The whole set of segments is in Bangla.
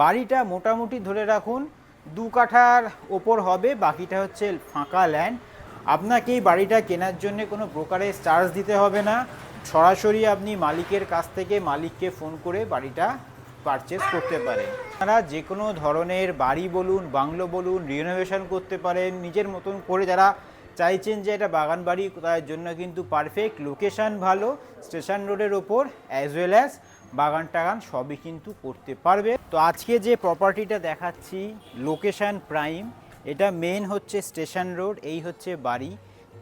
বাড়িটা মোটামুটি ধরে রাখুন, দু কাঠার ওপর হবে, বাকিটা হচ্ছে ফাঁকা ল্যান্ড আপনাকে এই বাড়িটা কেনার জন্য কোনো ব্রোকারেজ চার্জ দিতে হবে না। সরাসরি আপনি মালিকের কাছ থেকে মালিককে ফোন করে বাড়িটা পারচেস করতে পারেন। আপনারা যে কোনো ধরনের বাড়ি বলুন, বাংলো বলুন রিনোভেশন করতে পারেন, নিজের মতন করে যারা চাইছেন যে এটা বাগান বাড়ি, তার জন্য কিন্তু পারফেক্ট লোকেশান ভালো স্টেশন রোডের ওপর অ্যাজ ওয়েল অ্যাজ বাগান টাগান সবই কিন্তু করতে পারবে। তো আজকে যে প্রপার্টিটা দেখাচ্ছি লোকেশন প্রাইম এটা মেন হচ্ছে স্টেশন রোড এই হচ্ছে বাড়ি।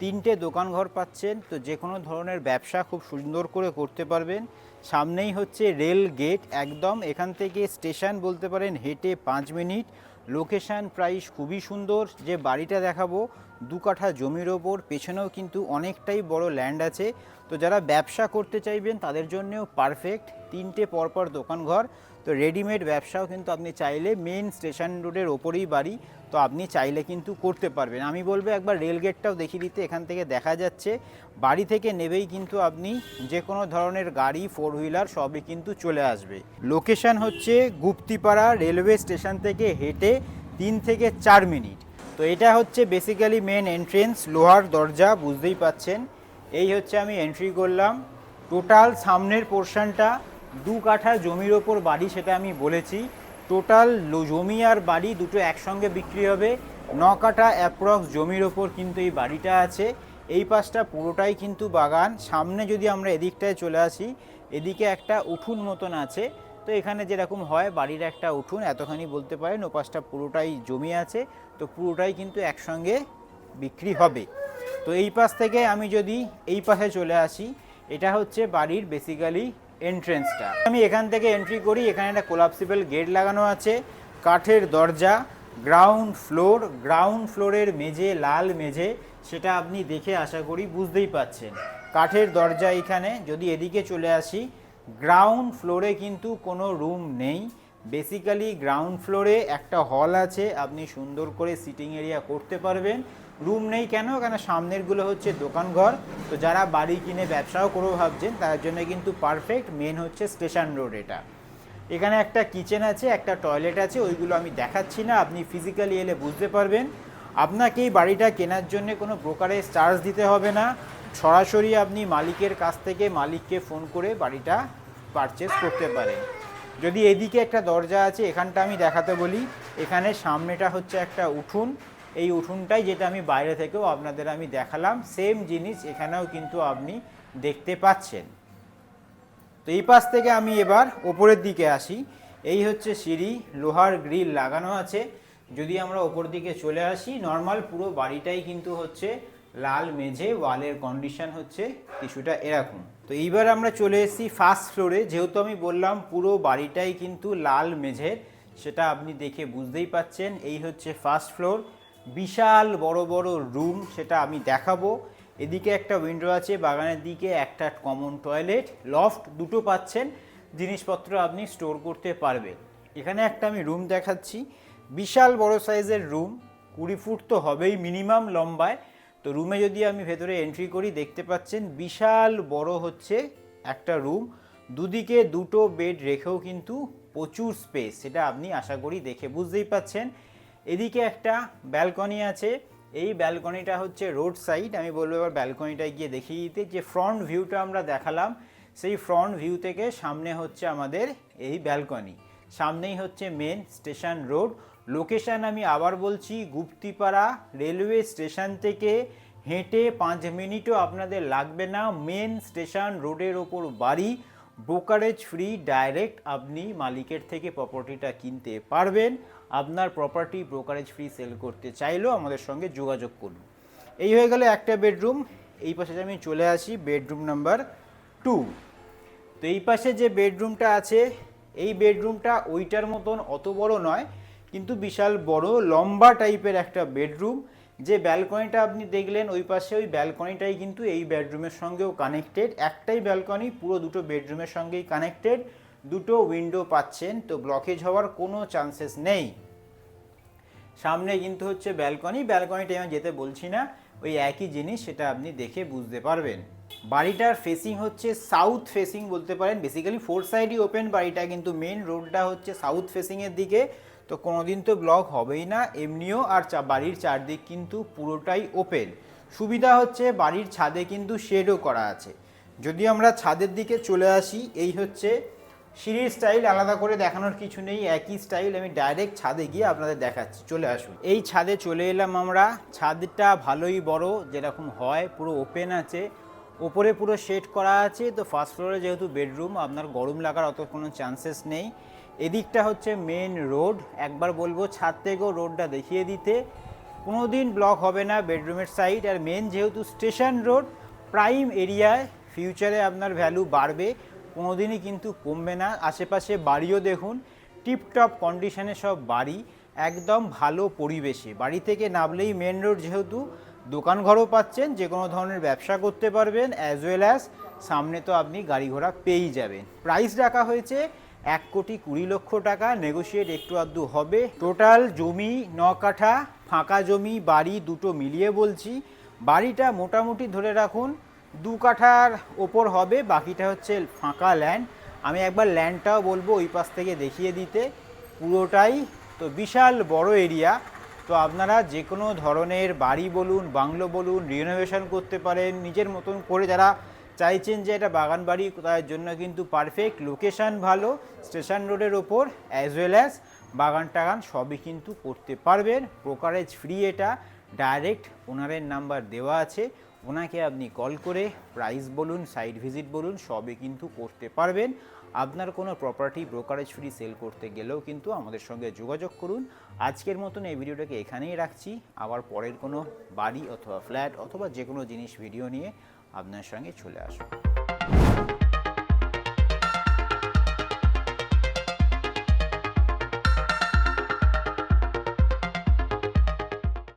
তিনটে দোকানঘর পাচ্ছেন, তো যে কোনো ধরনের ব্যবসা খুব সুন্দর করে করতে পারবেন। সামনেই হচ্ছে রেল গেট একদম এখান থেকে স্টেশন বলতে পারেন হেঁটে পাঁচ মিনিট। লোকেশান প্রাইস খুবই সুন্দর, যে বাড়িটা দেখাবো, দু কাঠা জমির ওপর, পেছনেও কিন্তু অনেকটাই বড় ল্যান্ড আছে। তো যারা ব্যবসা করতে চাইবেন, তাদের জন্যও পারফেক্ট তিনটে পরপর দোকানঘর তো রেডিমেড ব্যবসাও কিন্তু আপনি চাইলে মেন স্টেশন রোডের ওপরেই বাড়ি, তো আপনি চাইলে কিন্তু করতে পারবেন। আমি বলব একবার রেলগেটটাও দেখিয়ে দিতে, এখান থেকে দেখা যাচ্ছে, বাড়ি থেকে নেবেই কিন্তু আপনি যে কোনো ধরনের গাড়ি ফোর হুইলার সবই কিন্তু চলে আসবে। লোকেশন হচ্ছে গুপ্তিপাড়া রেলওয়ে স্টেশন থেকে হেঁটে তিন থেকে চার মিনিট। তো এটা হচ্ছে বেসিক্যালি মেন এন্ট্রেন্স লোহার দরজা, বুঝতেই পাচ্ছেন। এই হচ্ছে আমি এন্ট্রি করলাম। টোটাল সামনের পোর্শনটা দু কাঠা জমির ওপর বাড়ি সেটা আমি বলেছি। টোটাল জমি আর বাড়ি দুটো একসঙ্গে বিক্রি হবে। ন কাঠা অ্যাপ্রক্স জমির ওপর কিন্তু এই বাড়িটা আছে। এই পাশটা পুরোটাই কিন্তু বাগান। সামনে যদি আমরা এদিকটায় চলে আসি, এদিকে একটা উঠুন মতন আছে। তো এখানে যেরকম হয় বাড়ির একটা উঠুন, এতখানি বলতে পারেন ও পাশটা পুরোটাই জমি আছে। তো পুরোটাই কিন্তু একসঙ্গে বিক্রি হবে। তো এই পাশ থেকে আমি যদি এই পাশে চলে আসি, এটা হচ্ছে বাড়ির বেসিক্যালি এন্ট্রেন্সটা আমি এখান থেকে এন্ট্রি করি, এখানে একটা কোলাপসিবল গেট লাগানো আছে, কাঠের দরজা গ্রাউন্ড ফ্লোর গ্রাউন্ড ফ্লোরের মেঝে, লাল মেঝে, সেটা আপনি দেখে আশা করি বুঝতেই পাচ্ছেন। কাঠের দরজা এখানে, যদি এদিকে চলে আসি গ্রাউন্ড ফ্লোরে কিন্তু কোনো রুম নেই। বেসিক্যালি গ্রাউন্ড ফ্লোরে একটা হল আছে, আপনি সুন্দর করে সিটিং এরিয়া করতে পারবেন। রুম নেই কেন? কেন সামনেরগুলো হচ্ছে দোকানঘর তো যারা বাড়ি কিনে ব্যবসাও করব ভাবছেন, তার জন্য কিন্তু পারফেক্ট মেন হচ্ছে স্টেশন রোড এটা। এখানে একটা কিচেন আছে, একটা টয়লেট আছে, ওইগুলো আমি দেখাচ্ছি না, আপনি ফিজিক্যালি এলে বুঝতে পারবেন। আপনাকে এই বাড়িটা কেনার জন্য কোনো ব্রোকারেজ চার্জ দিতে হবে না। সরাসরি আপনি মালিকের কাছ থেকে মালিককে ফোন করে বাড়িটা পারচেস করতে পারেন। যদি এদিকে একটা দরজা আছে, এখানটা আমি দেখাতে বলি। এখানে সামনেটা হচ্ছে একটা উঠুন। এই উঠুনটাই যেটা আমি বাইরে থেকেও আপনাদের আমি দেখালাম সেম জিনিস এখানেও কিন্তু আপনি দেখতে পাচ্ছেন। তো এই পাশ থেকে আমি এবার ওপরের দিকে আসি। এই হচ্ছে সিঁড়ি, লোহার গ্রিল লাগানো আছে। যদি আমরা ওপর দিকে চলে আসি নর্মাল পুরো বাড়িটাই কিন্তু হচ্ছে লাল মেঝে, ওয়ালের কন্ডিশন হচ্ছে কিছুটা এরকম। তো এইবার আমরা চলে এসেছি ফার্স্ট ফ্লোরে যেহেতু আমি বললাম পুরো বাড়িটাই কিন্তু লাল মেঝের, সেটা আপনি দেখে বুঝতেই পাচ্ছেন। এই হচ্ছে ফার্স্ট ফ্লোর বিশাল বড় বড় রুম সেটা আমি দেখাবো। এদিকে একটা উইন্ডো আছে, বাগানের দিকে একটা কমন টয়লেট লফট দুটো পাচ্ছেন, জিনিসপত্র আপনি স্টোর করতে পারবেন। এখানে একটা আমি রুম দেখাচ্ছি, বিশাল বড় সাইজের রুম কুড়ি ফুট তো হবেই মিনিমাম লম্বায়। তো রুমে যদি আমি ভেতরে এন্ট্রি করি, দেখতে পাচ্ছেন বিশাল বড় হচ্ছে একটা রুম দুদিকে দুটো বেড রেখেও কিন্তু প্রচুর স্পেস সেটা আপনি আশা করি দেখে বুঝতেই পাচ্ছেন। এদিকে একটা ব্যালকনি আছে। এই ব্যালকনিটা হচ্ছে রোড সাইড। আমি বলব এবার ব্যালকনিটায় গিয়ে দেখিয়ে দিতে যে ফ্রন্ট ভিউটা আমরা দেখালাম, সেই ফ্রন্ট ভিউ থেকে সামনে হচ্ছে আমাদের এই ব্যালকনি। সামনেই হচ্ছে মেন স্টেশন রোড। লোকেশন আমি আবার বলছি, গুপ্তিপাড়া রেলওয়ে স্টেশন থেকে হেঁটে পাঁচ মিনিটও আপনাদের লাগবে না। মেন স্টেশন রোডের ওপর বাড়ি। ব্রোকারেজ ফ্রি ডাইরেক্ট আপনি মালিকের থেকে প্রপার্টিটা কিনতে পারবেন। আপনার প্রপার্টি ব্রোকারেজ ফ্রি সেল করতে চাইলেও আমাদের সঙ্গে যোগাযোগ করুন। এই হয়ে গেল একটা বেডরুম এই পাশে আমি চলে আসি বেডরুম নাম্বার টু তো এই পাশে যে বেডরুমটা আছে, এই বেডরুমটা ওইটার মতন অত বড় নয়, কিন্তু বিশাল বড়, লম্বা টাইপের একটা বেডরুম যে ব্যালকনিটা আপনি দেখলেন, ওই পাশে ওই ব্যালকনিটাই কিন্তু এই বেডরুমের সঙ্গেও কানেক্টেড একটাই ব্যালকনি পুরো দুটো বেডরুমের সঙ্গেই কানেক্টেড দুটো উইন্ডো পাচ্ছেন, তো ব্লকেজ হওয়ার কোনো চান্সেস নেই। সামনে কিন্তু হচ্ছে ব্যালকনি ব্যালকনিটা আমি যেতে বলছি না, ওই একই জিনিস সেটা আপনি দেখে বুঝতে পারবেন। বাড়িটার ফেসিং হচ্ছে সাউথ ফেসিং বলতে পারেন। বেসিক্যালি ফোর সাইডই ওপেন বাড়িটা কিন্তু মেন রোডটা হচ্ছে সাউথ ফেসিংয়ের দিকে। তো কোনোদিন তো ব্লক হবেই না, এমনিও আর চা- বাড়ির চারদিক কিন্তু পুরোটাই ওপেন। সুবিধা হচ্ছে বাড়ির ছাদে কিন্তু শেডও করা আছে। যদি আমরা ছাদের দিকে চলে আসি, এই হচ্ছে সিঁড়ির স্টাইল, আলাদা করে দেখানোর কিছু নেই, একই স্টাইল। আমি ডাইরেক্ট ছাদে গিয়ে আপনাদের দেখাচ্ছি, চলে আসুন। এই ছাদে চলে এলাম আমরা। ছাদটা ভালোই বড়, যেরকম হয়, পুরো ওপেন আছে। ওপরে পুরো শেড করা আছে, তো ফার্স্ট ফ্লোরে যেহেতু বেডরুম, আপনার গরম লাগার অত কোনো চান্সেস নেই। এদিকটা হচ্ছে মেন রোড একবার বলব, ছাদ থেকেও রোডটা দেখিয়ে দিতে। কোনো দিন ব্লক হবে না বেডরুমের সাইড আর মেন যেহেতু স্টেশন রোড প্রাইম এরিয়ায় ফিউচারে আপনার ভ্যালু বাড়বে। কোনোদিনই কিন্তু কমবে না। আশেপাশে বাড়িও দেখুন টিপটপ কন্ডিশনে সব বাড়ি। একদম ভালো পরিবেশে। বাড়ি থেকে নামলেই মেন রোড যেহেতু দোকান ঘরও পাচ্ছেন যে কোনো ধরনের ব্যবসা করতে পারবেন অ্যাজ ওয়েল অ্যাজ সামনে তো আপনি গাড়ি ঘোড়া পেয়েই যাবেন। প্রাইস রাখা হয়েছে এক কোটি কুড়ি লক্ষ টাকা নেগোশিয়েট একটু আধটু হবে। টোটাল জমি ন কাঠা ফাঁকা জমি, বাড়ি দুটো মিলিয়ে বলছি। বাড়িটা মোটামুটি ধরে রাখুন, দু কাঠার ওপর হবে, বাকিটা হচ্ছে ফাঁকা ল্যান্ড আমি একবার ল্যান্ডটাও বলব ওই পাশ থেকে দেখিয়ে দিতে। পুরোটাই তো বিশাল বড় এরিয়া তো আপনারা যে কোনো ধরনের বাড়ি বলুন, বাংলো বলুন রিনোভেশন করতে পারেন, নিজের মতন করে যারা চাইছেন যে এটা বাগান বাড়ি তার জন্য কিন্তু পারফেক্ট লোকেশান ভালো স্টেশন রোডের ওপর অ্যাজ ওয়েল অ্যাজ বাগান টাগান সবই কিন্তু করতে পারবেন। ব্রোকারেজ ফ্রি এটা ডাইরেক্ট ওনারের নাম্বার দেওয়া আছে। ওনাকে আপনি কল করে প্রাইস বলুন সাইট ভিজিট বলুন, সবই কিন্তু করতে পারবেন। আপনার কোনো প্রপার্টি ব্রোকারেজ ফ্রি সেল করতে গেলেও কিন্তু আমাদের সঙ্গে যোগাযোগ করুন। আজকের মতন এই ভিডিওটাকে এখানেই রাখছি। আবার পরের কোনো বাড়ি অথবা ফ্ল্যাট অথবা যে কোনো জিনিস ভিডিও নিয়ে আপনার সঙ্গে চলে আসব।